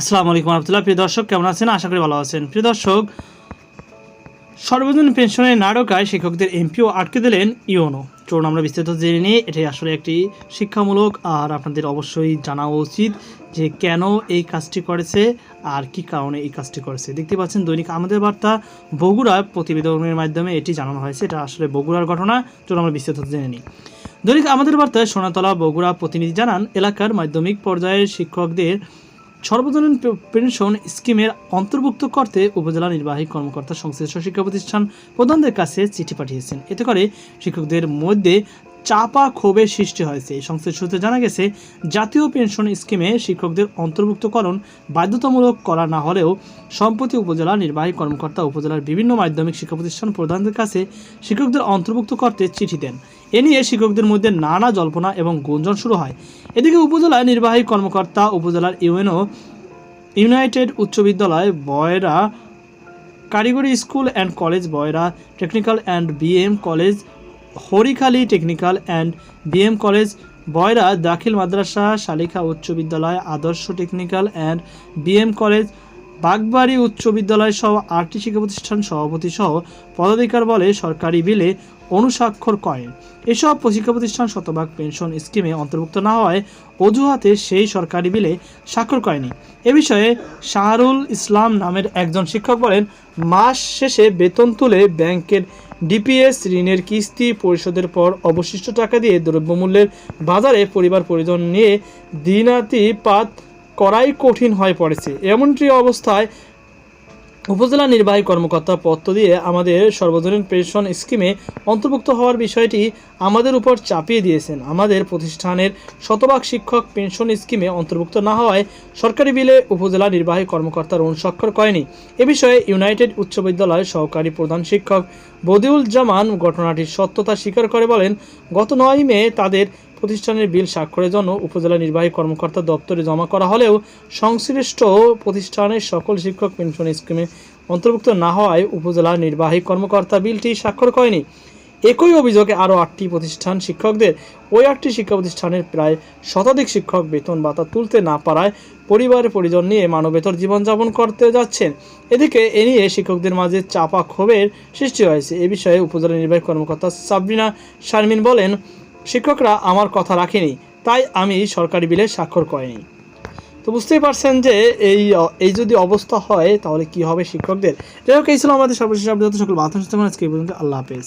আসসালামু আলাইকুম রহমতুল্লাহ। প্রিয় দর্শক, কেমন আছেন? আশা করি ভালো আছেন। প্রিয় দর্শক সর্বজনীন পেনশনের নাটকায় শিক্ষকদের এমপিও আটকে দিলেন ইওনো। চলুন আমরা বিস্তারিত জেনে নিই, এটাই আসলে একটি শিক্ষামূলক আর আপনাদের অবশ্যই জানা উচিত যে কেন এই কাজটি করেছে আর কি কারণে এই কাজটি করেছে। দেখতে পাচ্ছেন, দৈনিক আমাদের বার্তা, বগুড়া প্রতিবেদনের মাধ্যমে এটি জানানো হয়েছে। এটা আসলে বগুড়ার ঘটনা। চলুন আমরা বিস্তারিত জেনে নিই। দৈনিক আমাদের বার্তায় সোনাতলা বগুড়া প্রতিনিধি জানান, এলাকার মাধ্যমিক পর্যায়ের শিক্ষকদের সর্বজনীন পেনশন স্কিমের অন্তর্ভুক্ত করতে উপজেলা নির্বাহী কর্মকর্তা সংশ্লিষ্ট শিক্ষা প্রতিষ্ঠান প্রধানদের কাছে চিঠি পাঠিয়েছেন। এতে করে শিক্ষকদের মধ্যে চাপা ক্ষোভের সৃষ্টি হয়েছে। এই সংশ্লিষ্ট সূত্রে জানা গেছে, জাতীয় পেনশন স্কিমে শিক্ষকদের অন্তর্ভুক্তকরণ বাধ্যতামূলক করা না হলেও সম্প্রতি উপজেলা নির্বাহী কর্মকর্তা উপজেলার বিভিন্ন মাধ্যমিক শিক্ষা প্রতিষ্ঠান প্রধানদের কাছে শিক্ষকদের অন্তর্ভুক্ত করতে চিঠি দেন। এ নিয়ে শিক্ষকদের মধ্যে নানা জল্পনা এবং গুঞ্জন শুরু হয়। এদিকে উপজেলা নির্বাহী কর্মকর্তা উপজেলার ইউএনও, ইউনাইটেড উচ্চ বিদ্যালয়, বয়রা, কারিগরি school and college, Boyra, technical and BM college Harikhali technical and BM college, Boyra দাখিল মাদ্রাসা, শালিখা উচ্চ বিদ্যালয়, আদর্শ technical and BM college, Bagbari উচ্চ বিদ্যালয় সহ আটটি শিক্ষা প্রতিষ্ঠান সভাপতি সহ পদাধিকার বলে সরকারি বিলে অনুস্বাক্ষর করেন এসব শিক্ষা প্রতিষ্ঠান শতভাগ পেনশন স্কিমে অন্তর্ভুক্ত না হওয়ায় অজুহাতে সেই সরকারি বিলে স্বাক্ষর করেনি। এ বিষয়ে শাহরুল ইসলাম নামের একজন শিক্ষক বলেন, মাস শেষে বেতন তুলে ব্যাংকের ডিপিএস ঋণের কিস্তি পরিশোধের পর অবশিষ্ট টাকা দিয়ে দ্রব্যমূল্যের বাজারে পরিবার পরিজন নিয়ে দিনাতিপাত করাই কঠিন হয়ে পড়েছে। এমনটি অবস্থায় উপজেলা নির্বাহী কর্মকর্তা পত্র দিয়ে আমাদের সর্বজনীন পেনশন স্কিমে অন্তর্ভুক্ত হওয়ার বিষয়টি আমাদের উপর চাপিয়ে দিয়েছেন। আমাদের প্রতিষ্ঠানের শতভাগ শিক্ষক পেনশন স্কিমে অন্তর্ভুক্ত না হওয়ায় সরকারি বিলে উপজেলা নির্বাহী কর্মকর্তার অনুস্বাক্ষর করেনি। এ বিষয়ে ইউনাইটেড উচ্চ বিদ্যালয়ের সহকারী প্রধান শিক্ষক বদিউল জামান ঘটনাটির সত্যতা স্বীকার করে বলেন, গত নয় মে তাদের প্রতিষ্ঠানের বিল স্বাক্ষরের জন্য উপজেলা নির্বাহী কর্মকর্তা দপ্তরে জমা করা হলেও সংশ্লিষ্ট প্রতিষ্ঠানের সকল শিক্ষক পেনশন স্কিমে অন্তর্ভুক্ত না হওয়ায় উপজেলা নির্বাহী কর্মকর্তা বিলটি স্বাক্ষর করেনি। একই অভিযোগে আরও আটটি প্রতিষ্ঠান শিক্ষকদের ওই আটটি শিক্ষা প্রতিষ্ঠানের প্রায় শতাধিক শিক্ষক বেতন ভাতা তুলতে না পারায় পরিবারের পরিজন নিয়ে মানবেতর জীবনযাপন করতে যাচ্ছেন। এদিকে এ নিয়ে শিক্ষকদের মাঝে চাপা ক্ষোভের সৃষ্টি হয়েছে। এ বিষয়ে উপজেলা নির্বাহী কর্মকর্তা সাবরিনা শারমিন বলেন শিক্ষকরা আমার কথা রাখেনি, তাই আমি সরকারি বিলে স্বাক্ষর করিনি। তো বুঝতেই পারছেন যে এই এই যদি অবস্থা হয়, তাহলে কি হবে শিক্ষকদের? যাই হোক, এই ছিল আমাদের সর্বশেষ আপডেট। সকল বার্তা আজকে পর্যন্ত আল্লাহ হাফেজ।